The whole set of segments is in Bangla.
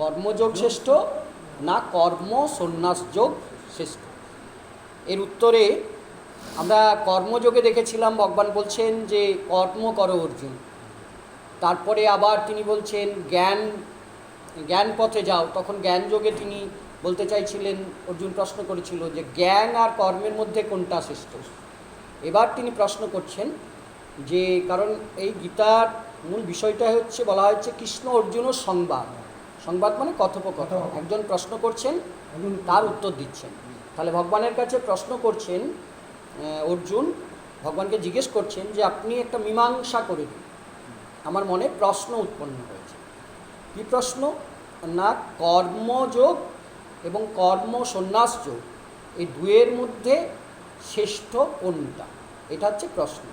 কর্মযোগ শ্রেষ্ঠ না কর্ম সন্ন্যাস যোগ শ্রেষ্ঠ? এর উত্তরে আমরা কর্মযোগে দেখেছিলাম, ভগবান বলছেন যে কর্ম করো অর্জুন। তারপরে আবার তিনি বলছেন, জ্ঞান জ্ঞান পথে যাও। তখন জ্ঞান যোগে তিনি বলতে চাইছিলেন, অর্জুন প্রশ্ন করেছিল যে জ্ঞান আর কর্মের মধ্যে কোনটা শ্রেষ্ঠ? এবার তিনি প্রশ্ন করছেন যে, কারণ এই গীতার মূল বিষয়টা হচ্ছে, বলা হচ্ছে কৃষ্ণ অর্জুন সংবাদ। সংবাদ মানে কথোপকথন। একজন প্রশ্ন করছেন তার উত্তর দিচ্ছেন। তাহলে ভগবানের কাছে প্রশ্ন করছেন অর্জুন ভগবানকে জিজ্ঞেস করছেন যে আপনি একটা মীমাংসা করে দিন। আমার মনে প্রশ্ন উৎপন্ন হয়েছে। কী প্রশ্ন? না কর্মযোগ এবং কর্ম সন্ন্যাস যোগ। এই দুয়ের মধ্যে শ্রেষ্ঠ কোনটা? এটা হচ্ছে প্রশ্ন।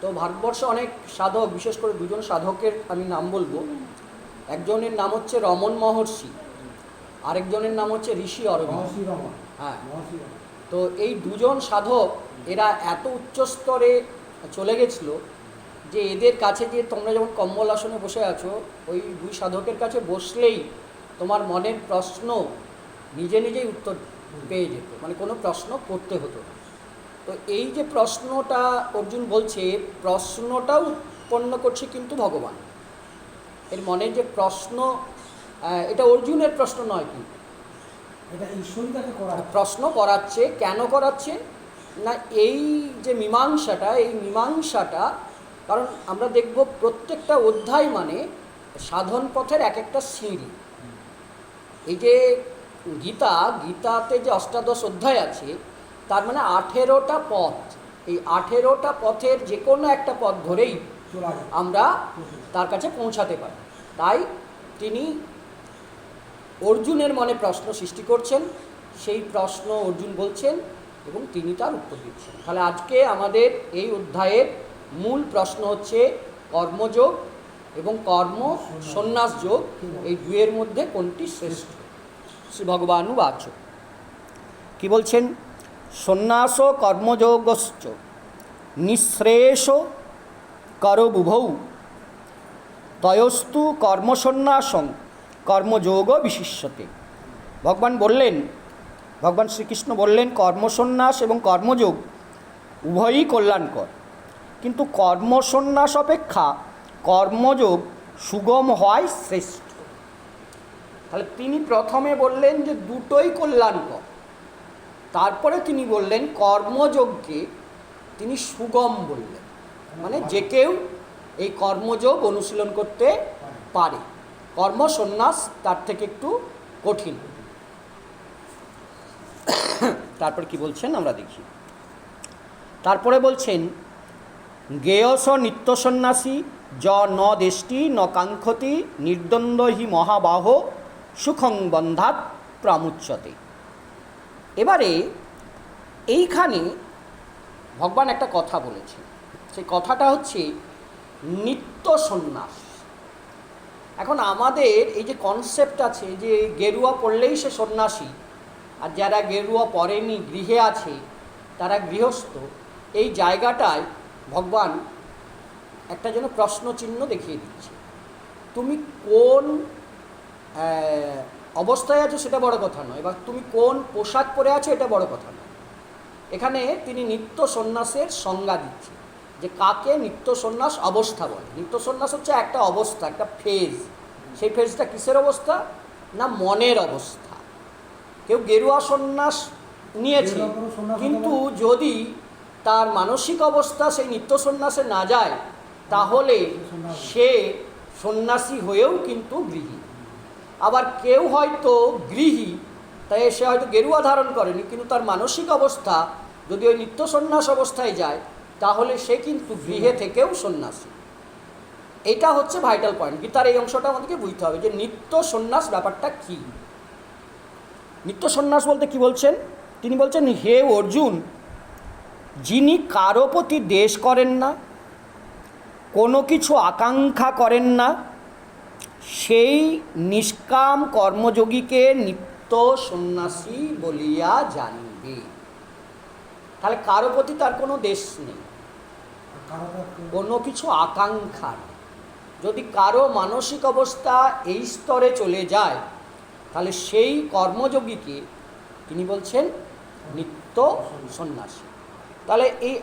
তো ভারতবর্ষে অনেক সাধক বিশেষ করে দুজন সাধকের আমি নাম বলব। একজনের নাম হচ্ছে রমন মহর্ষি আরেকজনের নাম হচ্ছে ঋষি অরবিন্দ। হ্যাঁ। তো এই দুজন সাধক এরা এত উচ্চ স্তরে চলে গেছিল যে এদের কাছে যে তোমরা যখন কম্বল আসনে বসে আছো ওই দুই সাধকের কাছে বসলেই তোমার মনের প্রশ্ন নিজে নিজেই উত্তর পেয়ে যেত মানে কোনো প্রশ্ন করতে হতো না। তো এই যে প্রশ্নটা অর্জুন বলছে প্রশ্নটাও উৎপন্ন করছে কিন্তু ভগবান। এর মনে যে প্রশ্ন এটা অর্জুনের প্রশ্ন নয় করা। প্রশ্ন করাচ্ছে কেন করাচ্ছে? না এই যে মীমাংসাটা এই মীমাংসাটা কারণ আমরা দেখব প্রত্যেকটা অধ্যায় মানে সাধন পথের এক একটা সিঁড়ি। এই যে গীতা গীতাতে যে অষ্টাদশ অধ্যায় আছে তার মানে আঠেরোটা পথ। এই আঠেরোটা পথের যে কোনো একটা পথ ধরেই আমরা তার কাছে পৌঁছাতে পারি। তাই তিনি অর্জুনের মনে প্রশ্ন সৃষ্টি করছেন সেই প্রশ্ন অর্জুন বলছেন এবং তিনি তার উত্তর দিচ্ছেন। তাহলে আজকে আমাদের এই অধ্যায়ের মূল প্রশ্ন হচ্ছে কর্মযোগ এবং কর্ম সন্ন্যাস যোগ এই দুয়ের মধ্যে কোনটি শ্রেষ্ঠ? শ্রী ভগবানু বাচ কি বলছেন? সন্ন্যাস কর্মযোগশ্চ নিঃশ্রেষ করবুভৌ। তয়স্তু কর্মসন্ন্যাসং, কর্মযোগ বিশিষ্যতে। ভগবান বললেন, ভগবান শ্রীকৃষ্ণ বললেন, কর্মসন্ন্যাস এবং কর্মযোগ উভয়ই কল্যাণকর। কিন্তু কর্মসন্ন্যাস অপেক্ষা কর্মযোগ সুগম হয় শ্রেষ্ঠ। তাহলে তিনি প্রথমে বললেন যে দুটোই কল্যাণকর। তারপরে তিনি বললেন কর্মযোগকে তিনি সুগম বললেন। মানে যে কেউ এই কর্মযোগ অনুশীলন করতে পারে কর্ম সন্ন্যাস তার থেকে একটু কঠিন। তারপর কি বলছেন আমরা দেখি। তারপরে বলছেন, গেয়স নিত্য সন্ন্যাসী য ন দেষ্টি ন কাঙ্ক্ষতি নির্দ্বন্দ্ব হি মহাবাহ সুখং বন্ধাত প্রামুচ্যতে। এবারে এইখানে ভগবান একটা কথা বলেছেন। সেই কথাটা হচ্ছে নিত্য সন্ন্যাস। এখন আমাদের এই যে কনসেপ্ট আছে যে গেরুয়া পড়লেই সে সন্ন্যাসী, আর যারা গেরুয়া পড়েনি, গৃহে আছে, তারা গৃহস্থ, এই জায়গাটায় ভগবান একটা যেন প্রশ্ন চিহ্ন দেখিয়ে দিচ্ছে। তুমি কোন অবস্থায় আছো সেটা বড় কথা নয়। বা তুমি কোন পোশাক পরে আছো এটা বড় কথা নয়। এখানে তিনি নিত্য সন্ন্যাসের সংজ্ঞা দিচ্ছে যে কাকে নিত্য সন্ন্যাস অবস্থা বলে। নিত্য সন্ন্যাস হচ্ছে একটা অবস্থা একটা ফেজ সেই ফেজটা কিসের অবস্থা? না মনের অবস্থা। কেউ গেরুয়া সন্ন্যাস নিয়েছে কিন্তু যদি তার মানসিক অবস্থা সেই নিত্য সন্ন্যাসে না যায় তাহলে সে সন্ন্যাসী হয়েও কিন্তু গৃহী। আবার কেউ হয়তো গৃহী, তাই সে হয়তো গেরুয়া ধারণ করেনি, কিন্তু তার মানসিক অবস্থা যদি ওই নিত্য সন্ন্যাস অবস্থায় যায়, তাহলে সে কিন্তু গৃহে থেকেও সন্ন্যাসী। এটা হচ্ছে ভাইটাল পয়েন্ট গীতার এই অংশটা আমাদেরকে বুঝতে হবে যে নিত্য সন্ন্যাস ব্যাপারটা কী? নিত্য সন্ন্যাস বলতে কি বলছেন? তিনি বলছেন, হে অর্জুন, যিনি কারও প্রতি দেশ করেন না, কোনো কিছু আকাঙ্ক্ষা করেন না সেই নিষ্কাম কর্মযোগীকে নিত্য সন্ন্যাসী বলিয়া জানিবে। তাহলে কারও প্রতি তার কোনো দেশ নেই, কোনো কিছু আকাঙ্ক্ষা নেই। যদি কারও মানসিক অবস্থা এই স্তরে চলে যায়, তাহলে সেই কর্মযোগীকে তিনি বলছেন নিত্য সন্ন্যাসী। তাহলে এই